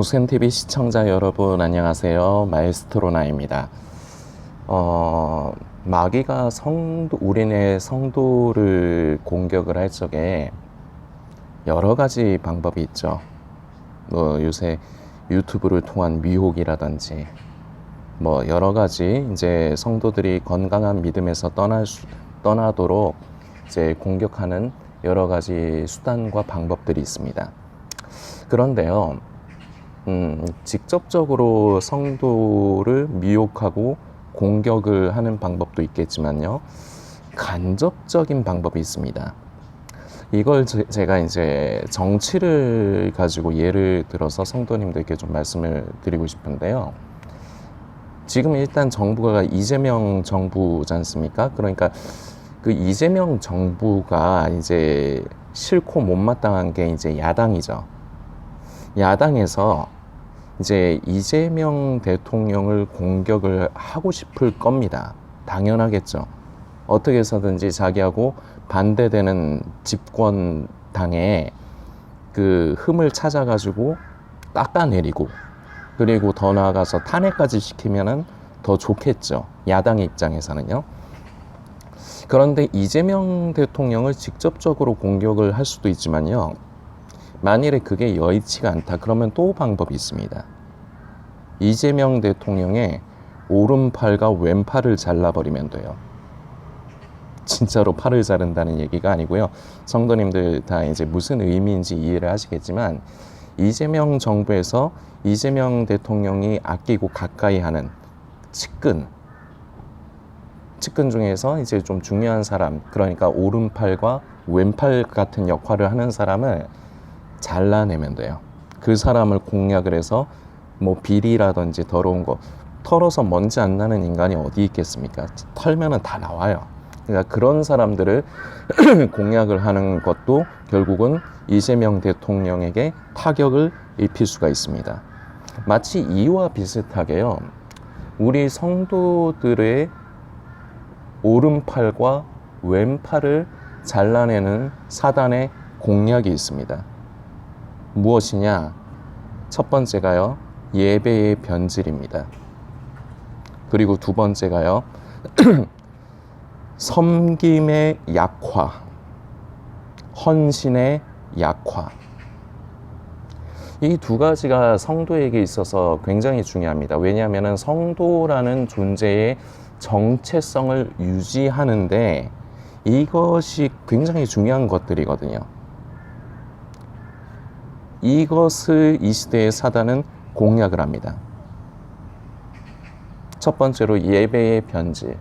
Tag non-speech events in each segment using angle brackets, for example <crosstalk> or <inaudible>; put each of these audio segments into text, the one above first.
고센TV 시청자 여러분 안녕하세요. 마에스트로나입니다. 어, 마귀가 성도, 우리네 성도를 공격을 할 적에 여러 가지 방법이 있죠. 뭐 요새 유튜브를 통한 미혹이라든지 뭐 여러 가지 이제 성도들이 건강한 믿음에서 수, 떠나도록 이제 공격하는 여러 가지 수단과 방법들이 있습니다. 그런데요, 음, 직접적으로 성도를 미혹하고 공격을 하는 방법도 있겠지만요, 간접적인 방법이 있습니다. 이걸 제, 제가 이제 정치를 가지고 예를 들어서 성도님들께 좀 말씀을 드리고 싶은데요. 지금 일단 정부가 이재명 정부지 않습니까? 그러니까 그 이재명 정부가 이제 싫고 못마땅한 게 이제 야당이죠. 야당에서 이제 이재명 대통령을 공격을 하고 싶을 겁니다. 당연하겠죠. 어떻게 해서든지 자기하고 반대되는 집권 당에 그 흠을 찾아가지고 깎아내리고 그리고 더 나아가서 탄핵까지 시키면은 더 좋겠죠. 야당 입장에서는요. 그런데 이재명 대통령을 직접적으로 공격을 할 수도 있지만요. 만일에 그게 여의치가 않다 그러면 또 방법이 있습니다. 이재명 대통령의 오른팔과 왼팔을 잘라버리면 돼요. 진짜로 팔을 자른다는 얘기가 아니고요. 성도님들 다 이제 무슨 의미인지 이해를 하시겠지만 이재명 정부에서 이재명 대통령이 아끼고 가까이 하는 측근 측근 중에서 이제 좀 중요한 사람 그러니까 오른팔과 왼팔 같은 역할을 하는 사람을 잘라내면 돼요. 그 사람을 공략을 해서 뭐 비리라든지 더러운 거 털어서 먼지 안 나는 인간이 어디 있겠습니까? 털면은 다 나와요. 그러니까 그런 사람들을 <clears throat> 공략을 하는 것도 결국은 이재명 대통령에게 타격을 입힐 수가 있습니다. 마치 이와 비슷하게요. 우리 성도들의 오른팔과 왼팔을 잘라내는 사단의 공략이 있습니다. 무엇이냐? 첫 번째가요, 예배의 변질입니다. 그리고 두 번째가요, <clears throat> 섬김의 약화, 헌신의 약화. 이 두 가지가 성도에게 있어서 굉장히 중요합니다. 왜냐하면 성도라는 존재의 정체성을 유지하는데 이것이 굉장히 중요한 것들이거든요. 이것을 이 시대의 사단은 공략을 합니다. 첫 번째로 예배의 변질.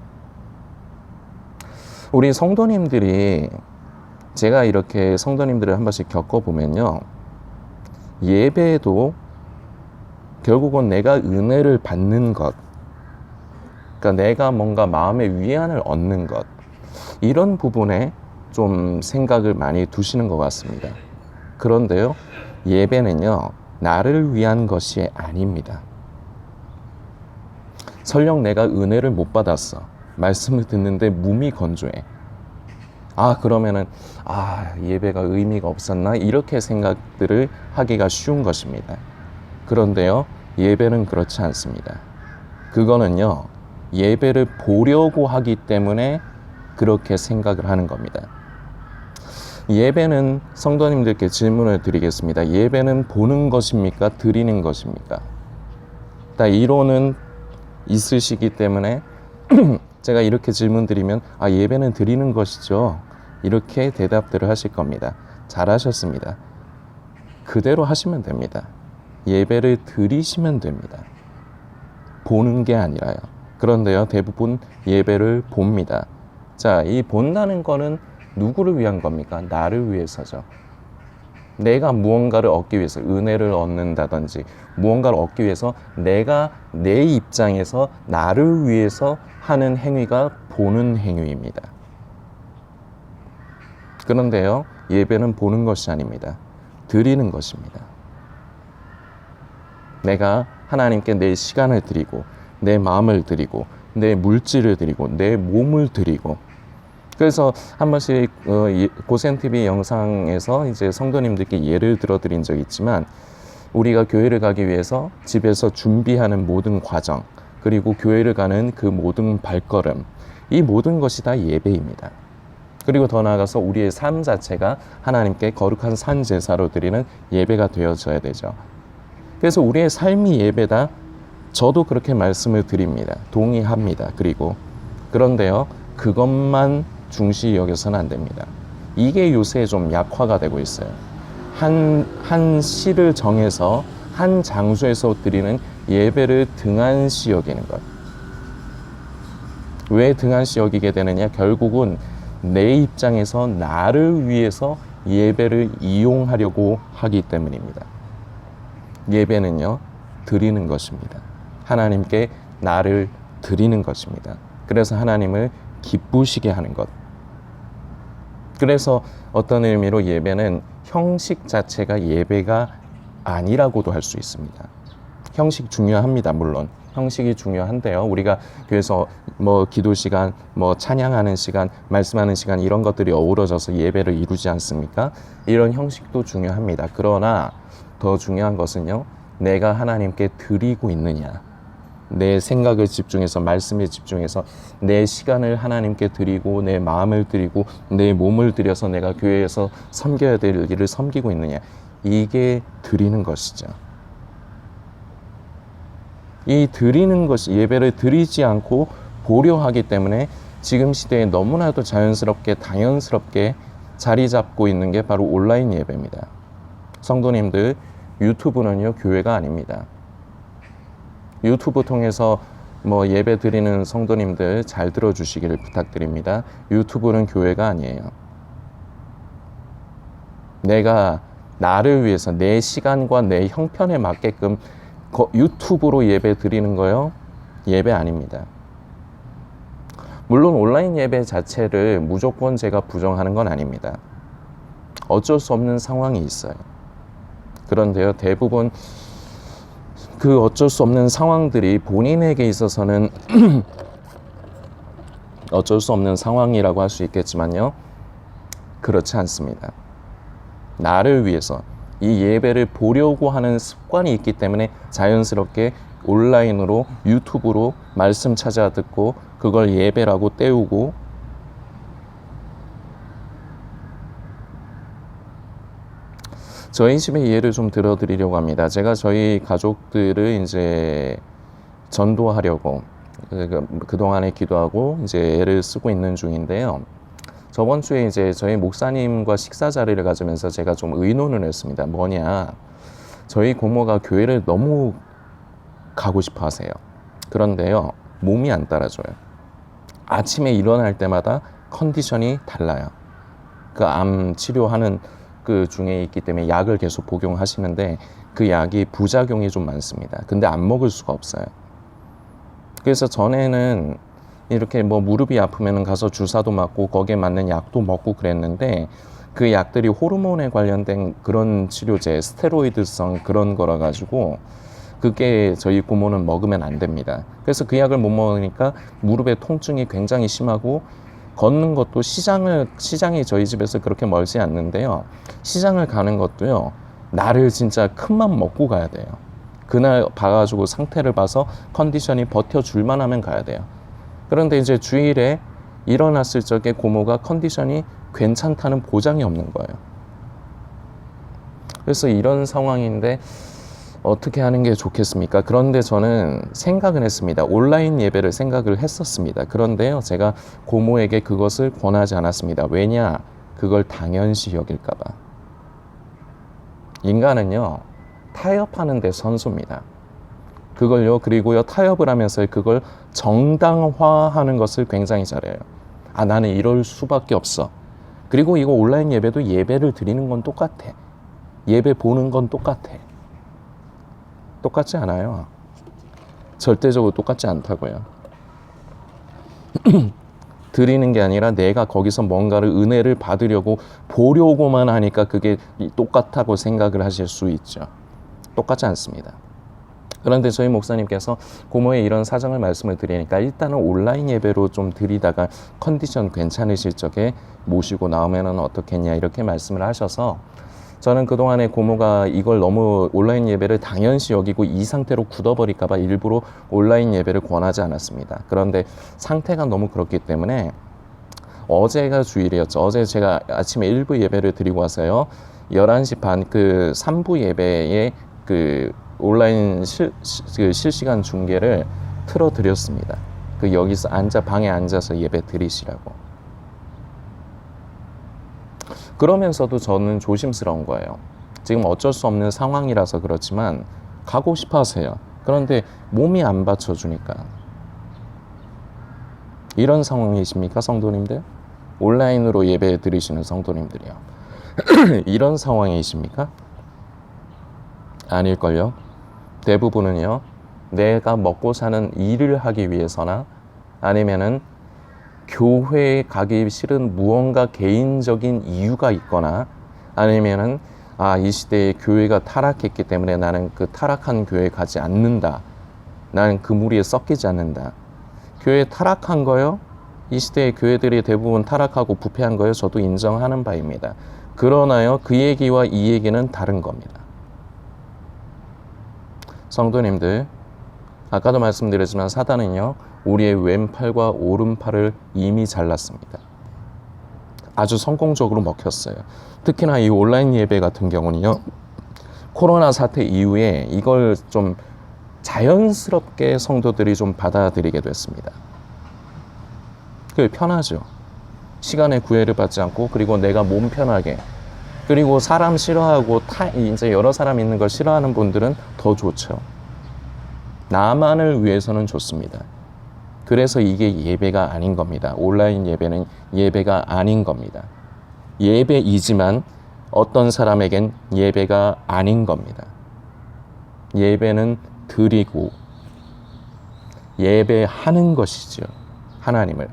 우리 성도님들이 제가 이렇게 성도님들을 한 번씩 겪어보면요. 예배에도 결국은 내가 은혜를 받는 것, 그러니까 내가 뭔가 마음의 위안을 얻는 것, 이런 부분에 좀 생각을 많이 두시는 것 같습니다. 그런데요, 예배는요, 나를 위한 것이 아닙니다. 설령 내가 은혜를 못 받았어. 말씀을 듣는데 몸이 건조해. 아, 그러면은, 아, 예배가 의미가 없었나? 이렇게 생각들을 하기가 쉬운 것입니다. 그런데요, 예배는 그렇지 않습니다. 그거는요, 예배를 보려고 하기 때문에 그렇게 생각을 하는 겁니다. 예배는 성도님들께 질문을 드리겠습니다. 예배는 보는 것입니까? 드리는 것입니까? 다 이론은 있으시기 때문에 <clears throat> 제가 이렇게 질문 드리면 아 예배는 드리는 것이죠. 이렇게 대답들을 하실 겁니다. 잘하셨습니다. 그대로 하시면 됩니다. 예배를 드리시면 됩니다. 보는 게 아니라요. 그런데요, 대부분 예배를 봅니다. 자, 이 본다는 거는 누구를 위한 겁니까? 나를 위해서죠. 내가 무언가를 얻기 위해서 은혜를 얻는다든지 무언가를 얻기 위해서 내가 내 입장에서 나를 위해서 하는 행위가 보는 행위입니다. 그런데요, 예배는 보는 것이 아닙니다. 드리는 것입니다. 내가 하나님께 내 시간을 드리고 내 마음을 드리고 내 물질을 드리고 내 몸을 드리고 그래서 한 번씩 어, 고센 TV 영상에서 이제 성도님들께 예를 들어 드린 적이 있지만 우리가 교회를 가기 위해서 집에서 준비하는 모든 과정, 그리고 교회를 가는 그 모든 발걸음, 이 모든 것이 다 예배입니다. 그리고 더 나아가서 우리의 삶 자체가 하나님께 거룩한 산 제사로 드리는 예배가 되어져야 되죠. 그래서 우리의 삶이 예배다. 저도 그렇게 말씀을 드립니다. 동의합니다. 그리고 그런데요, 그것만 중시 여겨서는 안 됩니다. 이게 요새 좀 약화가 되고 있어요. 한, 한 시를 정해서 한 장소에서 드리는 예배를 등한시 여기는 것. 왜 등한시 여기게 되느냐? 결국은 내 입장에서 나를 위해서 예배를 이용하려고 하기 때문입니다. 예배는요, 드리는 것입니다. 하나님께 나를 드리는 것입니다. 그래서 하나님을 기쁘시게 하는 것. 그래서 어떤 의미로 예배는 형식 자체가 예배가 아니라고도 할 수 있습니다. 형식 중요합니다, 물론. 형식이 중요한데요. 우리가 교회에서 뭐 기도 시간, 뭐 찬양하는 시간, 말씀하는 시간 이런 것들이 어우러져서 예배를 이루지 않습니까? 이런 형식도 중요합니다. 그러나 더 중요한 것은요. 내가 하나님께 드리고 있느냐. 내 생각을 집중해서 말씀에 집중해서 내 시간을 하나님께 드리고 내 마음을 드리고 내 몸을 들여서 내가 교회에서 섬겨야 될 일을 섬기고 있느냐. 이게 드리는 것이죠. 이 드리는 것이 예배를 드리지 않고 보려 하기 때문에 지금 시대에 너무나도 자연스럽게 당연스럽게 자리 잡고 있는 게 바로 온라인 예배입니다. 성도님들 유튜브는요 교회가 아닙니다. 유튜브 통해서 뭐 예배 드리는 성도님들 잘 들어주시기를 부탁드립니다. 유튜브는 교회가 아니에요. 내가 나를 위해서 내 시간과 내 형편에 맞게끔 유튜브로 예배 드리는 거요? 예배 아닙니다. 물론 온라인 예배 자체를 무조건 제가 부정하는 건 아닙니다. 어쩔 수 없는 상황이 있어요. 그런데요, 대부분 그 어쩔 수 없는 상황들이 본인에게 있어서는 <clears throat> 어쩔 수 없는 상황이라고 할 수 있겠지만요. 그렇지 않습니다. 나를 위해서 이 예배를 보려고 하는 습관이 있기 때문에 자연스럽게 온라인으로 유튜브로 말씀 찾아 듣고 그걸 예배라고 때우고 저희 집의 예를 좀 들어드리려고 합니다. 제가 저희 가족들을 이제 전도하려고 그, 그동안에 기도하고 이제 애를 쓰고 있는 중인데요. 저번 주에 이제 저희 목사님과 식사 자리를 가지면서 제가 좀 의논을 했습니다. 뭐냐. 저희 고모가 교회를 너무 가고 싶어 하세요. 그런데요, 몸이 안 따라줘요. 아침에 일어날 때마다 컨디션이 달라요. 그 암 치료하는 그 중에 있기 때문에 약을 계속 복용하시는데 그 약이 부작용이 좀 많습니다. 근데 안 먹을 수가 없어요. 그래서 전에는 이렇게 뭐 무릎이 아프면 가서 주사도 맞고 거기에 맞는 약도 먹고 그랬는데 그 약들이 호르몬에 관련된 그런 치료제, 스테로이드성 그런 거라 가지고 그게 저희 고모는 먹으면 안 됩니다. 그래서 그 약을 못 먹으니까 무릎의 통증이 굉장히 심하고 걷는 것도 시장을 시장이 저희 집에서 그렇게 멀지 않는데요. 시장을 가는 것도요. 나를 진짜 큰맘 먹고 가야 돼요. 그날 봐가지고 상태를 봐서 컨디션이 버텨줄 만 하면 가야 돼요. 그런데 이제 주일에 일어났을 적에 고모가 컨디션이 괜찮다는 보장이 없는 거예요. 그래서 이런 상황인데 어떻게 하는 게 좋겠습니까? 그런데 저는 생각을 했습니다. 온라인 예배를 생각을 했었습니다. 그런데요, 제가 고모에게 그것을 권하지 않았습니다. 왜냐? 그걸 당연시 여길까봐. 인간은요, 타협하는 데 선수입니다. 그걸요, 그리고요, 타협을 하면서 그걸 정당화하는 것을 굉장히 잘해요. 아, 나는 이럴 수밖에 없어. 그리고 이거 온라인 예배도 예배를 드리는 건 똑같아. 예배 보는 건 똑같아. 똑같지 않아요. 절대적으로 똑같지 않다고요. <clears throat> 드리는 게 아니라 내가 거기서 뭔가를 은혜를 받으려고 보려고만 하니까 그게 똑같다고 생각을 하실 수 있죠. 똑같지 않습니다. 그런데 저희 목사님께서 고모의 이런 사정을 말씀을 드리니까 일단은 온라인 예배로 좀 드리다가 컨디션 괜찮으실 적에 모시고 나오면은 어떻겠냐 이렇게 말씀을 하셔서 저는 그동안에 고모가 이걸 너무 온라인 예배를 당연시 여기고 이 상태로 굳어버릴까봐 일부러 온라인 예배를 권하지 않았습니다. 그런데 상태가 너무 그렇기 때문에 어제가 주일이었죠. 어제 제가 아침에 1부 예배를 드리고 와서요. 11시 반 그 3부 예배에 그 온라인 실, 시- 그 실시간 중계를 틀어 드렸습니다. 그 여기서 앉아 방에 앉아서 예배 드리시라고. 그러면서도 저는 조심스러운 거예요. 지금 어쩔 수 없는 상황이라서 그렇지만 가고 싶어 하세요. 그런데 몸이 안 받쳐주니까. 이런 상황이십니까, 성도님들? 온라인으로 예배 드리시는 성도님들이요. <clears throat> 이런 상황이십니까? 아닐걸요. 대부분은요, 내가 먹고 사는 일을 하기 위해서나 아니면은 교회에 가기 싫은 무언가 개인적인 이유가 있거나 아니면은 아, 이 시대에 교회가 타락했기 때문에 나는 그 타락한 교회에 가지 않는다. 나는 그 무리에 섞이지 않는다. 교회 타락한 거요? 이 시대의 교회들이 대부분 타락하고 부패한 거요? 저도 인정하는 바입니다. 그러나요, 그 얘기와 이 얘기는 다른 겁니다. 성도님들, 아까도 말씀드렸지만 사단은요, 우리의 왼팔과 오른팔을 이미 잘랐습니다. 아주 성공적으로 먹혔어요. 특히나 이 온라인 예배 같은 경우는요, 코로나 사태 이후에 이걸 좀 자연스럽게 성도들이 좀 받아들이게 됐습니다. 그 편하죠. 시간에 구애를 받지 않고 그리고 내가 몸 편하게 그리고 사람 싫어하고 타 이제 여러 사람 있는 걸 싫어하는 분들은 더 좋죠. 나만을 위해서는 좋습니다. 그래서 이게 예배가 아닌 겁니다. 온라인 예배는 예배가 아닌 겁니다. 예배이지만 어떤 사람에겐 예배가 아닌 겁니다. 예배는 드리고 예배하는 것이죠. 하나님을.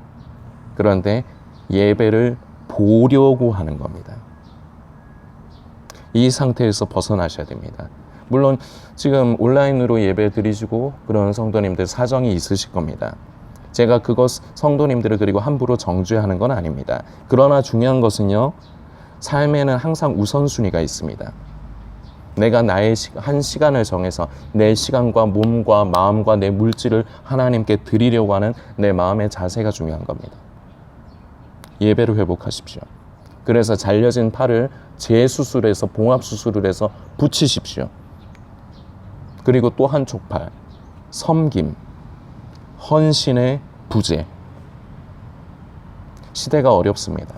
그런데 예배를 보려고 하는 겁니다. 이 상태에서 벗어나셔야 됩니다. 물론 지금 온라인으로 예배 드리시고 그런 성도님들 사정이 있으실 겁니다. 제가 그것 성도님들을 그리고 함부로 정죄하는 건 아닙니다. 그러나 중요한 것은요. 삶에는 항상 우선순위가 있습니다. 내가 나의 시, 한 시간을 정해서 내 시간과 몸과 마음과 내 물질을 하나님께 드리려고 하는 내 마음의 자세가 중요한 겁니다. 예배를 회복하십시오. 그래서 잘려진 팔을 재수술해서 봉합수술을 해서 붙이십시오. 그리고 또 한쪽 팔, 섬김, 헌신의 부재. 시대가 어렵습니다.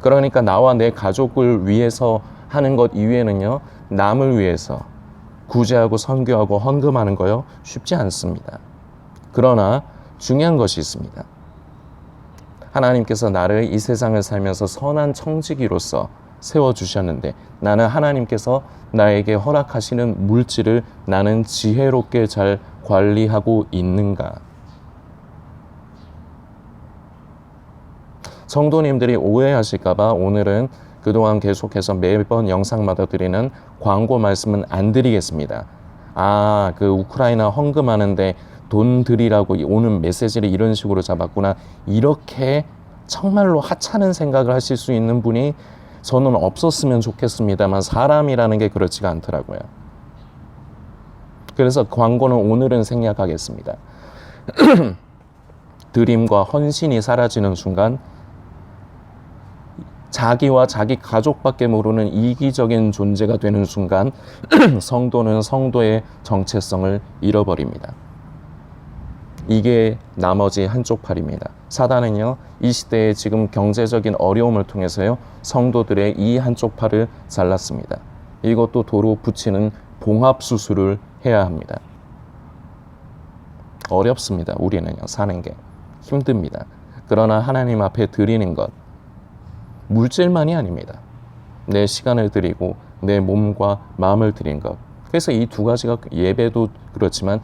그러니까 나와 내 가족을 위해서 하는 것 이외에는요, 남을 위해서 구제하고 선교하고 헌금하는 거요, 쉽지 않습니다. 그러나 중요한 것이 있습니다. 하나님께서 나를 이 세상을 살면서 선한 청지기로서 세워주셨는데 나는 하나님께서 나에게 허락하시는 물질을 나는 지혜롭게 잘 관리하고 있는가? 성도님들이 오해하실까봐 오늘은 그동안 계속해서 매번 영상마다 드리는 광고 말씀은 안 드리겠습니다. 아, 그 우크라이나 헌금하는데 돈 드리라고 오는 메시지를 이런 식으로 잡았구나. 이렇게 정말로 하찮은 생각을 하실 수 있는 분이 저는 없었으면 좋겠습니다만 사람이라는 게 그렇지가 않더라고요. 그래서 광고는 오늘은 생략하겠습니다. <clears throat> 드림과 헌신이 사라지는 순간 자기와 자기 가족밖에 모르는 이기적인 존재가 되는 순간 <clears throat> 성도는 성도의 정체성을 잃어버립니다. 이게 나머지 한쪽 팔입니다. 사단은요, 이 시대에 지금 경제적인 어려움을 통해서요, 성도들의 이 한쪽 팔을 잘랐습니다. 이것도 도로 붙이는 봉합수술을 해야 합니다. 어렵습니다. 우리는요, 사는 게. 힘듭니다. 그러나 하나님 앞에 드리는 것, 물질만이 아닙니다. 내 시간을 드리고 내 몸과 마음을 드린 것. 그래서 이 두 가지가 예배도 그렇지만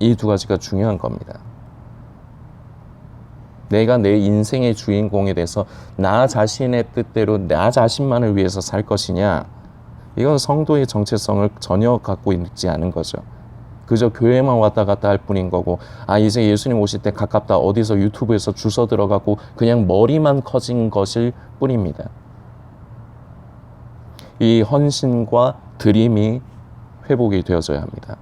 이 두 가지가 중요한 겁니다. 내가 내 인생의 주인공에 대해서 나 자신의 뜻대로 나 자신만을 위해서 살 것이냐? 이건 성도의 정체성을 전혀 갖고 있지 않은 거죠. 그저 교회만 왔다 갔다 할 뿐인 거고, 아, 이제 예수님 오실 때 가깝다. 어디서 유튜브에서 주워 들어가고 그냥 머리만 커진 것일 뿐입니다. 이 헌신과 드림이 회복이 되어져야 합니다.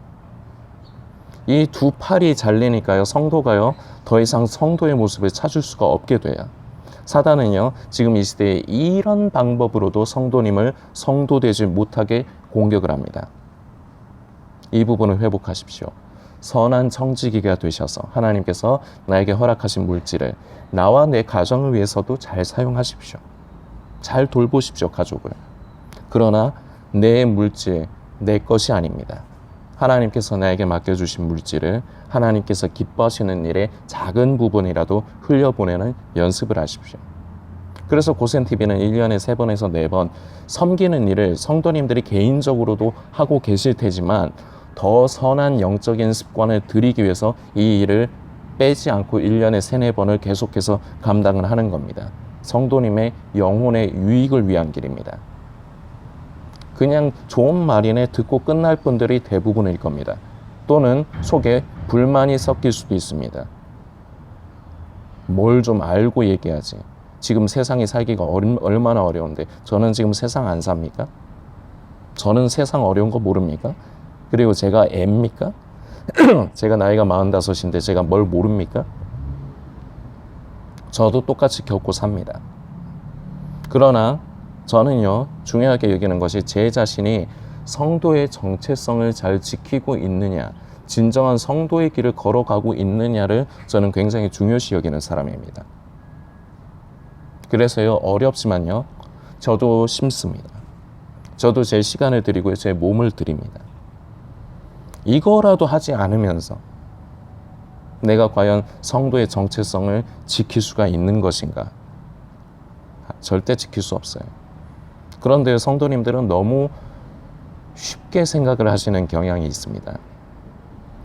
이 두 팔이 잘리니까요, 성도가요, 더 이상 성도의 모습을 찾을 수가 없게 돼요. 사단은요, 지금 이 시대에 이런 방법으로도 성도님을 성도 되지 못하게 공격을 합니다. 이 부분을 회복하십시오. 선한 청지기가 되셔서 하나님께서 나에게 허락하신 물질을 나와 내 가정을 위해서도 잘 사용하십시오. 잘 돌보십시오, 가족을. 그러나 내 물질, 내 것이 아닙니다. 하나님께서 나에게 맡겨주신 물질을 하나님께서 기뻐하시는 일의 작은 부분이라도 흘려보내는 연습을 하십시오. 그래서 고센TV는 1년에 3번에서 4번 섬기는 일을 성도님들이 개인적으로도 하고 계실 테지만 더 선한 영적인 습관을 들이기 위해서 이 일을 빼지 않고 1년에 3, 4번을 계속해서 감당을 하는 겁니다. 성도님의 영혼의 유익을 위한 길입니다. 그냥 좋은 말이네 듣고 끝날 분들이 대부분일 겁니다. 또는 속에 불만이 섞일 수도 있습니다. 뭘 좀 알고 얘기하지. 지금 세상이 살기가 얼- 얼마나 어려운데 저는 지금 세상 안 삽니까? 저는 세상 어려운 거 모릅니까? 그리고 제가 애입니까? <clears throat> 제가 나이가 45인데 제가 뭘 모릅니까? 저도 똑같이 겪고 삽니다. 그러나 저는요, 중요하게 여기는 것이 제 자신이 성도의 정체성을 잘 지키고 있느냐, 진정한 성도의 길을 걸어가고 있느냐를 저는 굉장히 중요시 여기는 사람입니다. 그래서요, 어렵지만요, 저도 심습니다. 저도 제 시간을 드리고 제 몸을 드립니다. 이거라도 하지 않으면서 내가 과연 성도의 정체성을 지킬 수가 있는 것인가? 절대 지킬 수 없어요. 그런데 성도님들은 너무 쉽게 생각을 하시는 경향이 있습니다.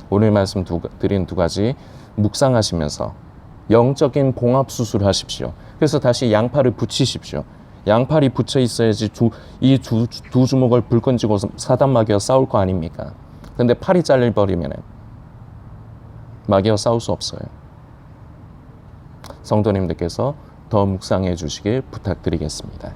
오늘 말씀 두, 드린 두 가지 묵상하시면서 영적인 봉합 수술을 하십시오. 그래서 다시 양팔을 붙이십시오. 양팔이 붙여 있어야지 이두 두 주먹을 불 건지고 사단 마귀와 싸울 거 아닙니까? 근데 팔이 잘려 버리면은 마귀와 싸울 수 없어요. 성도님들께서 더 묵상해 주시길 부탁드리겠습니다.